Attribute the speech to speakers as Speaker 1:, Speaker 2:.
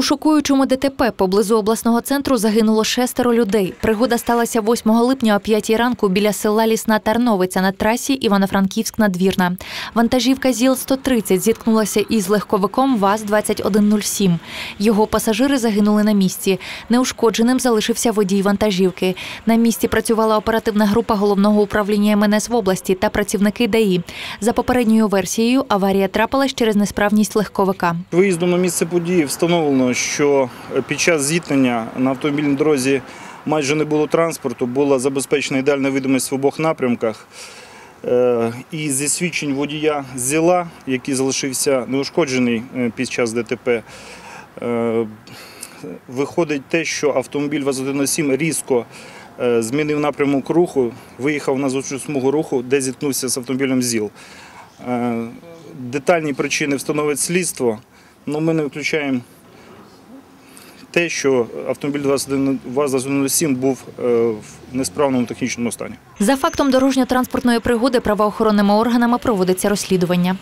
Speaker 1: У шокуючому ДТП поблизу обласного центру загинуло шестеро людей. Пригода сталася 8 липня о 5 ранку біля села Лісна Тарновиця на трасі Івано-Франківськ-Надвірна. Вантажівка ЗІЛ-130 зіткнулася із легковиком ВАЗ-2107. Його пасажири загинули на місці. Неушкодженим залишився водій вантажівки. На місці працювала оперативна група головного управління МНС в області та працівники ДАІ. За попередньою версією, аварія трапилась через несправність легковика.
Speaker 2: Виїздом на місце події встановлено, що під час зіткнення на автомобільній дорозі майже не було транспорту, була забезпечена ідеальна видимість в обох напрямках. Е, І зі свідчень водія ЗІЛа, який залишився неушкоджений е, під час ДТП, е, виходить те, що автомобіль ВАЗ-107 різко змінив напрямок руху, виїхав на зустрічну смугу руху, де зіткнувся з автомобілем ЗІЛ. Детальні причини встановить слідство. Ну, ми не виключаємо те, що автомобіль ВАЗ-107 був е, в несправному технічному стані.
Speaker 1: За фактом дорожньо-транспортної пригоди правоохоронними органами проводиться розслідування.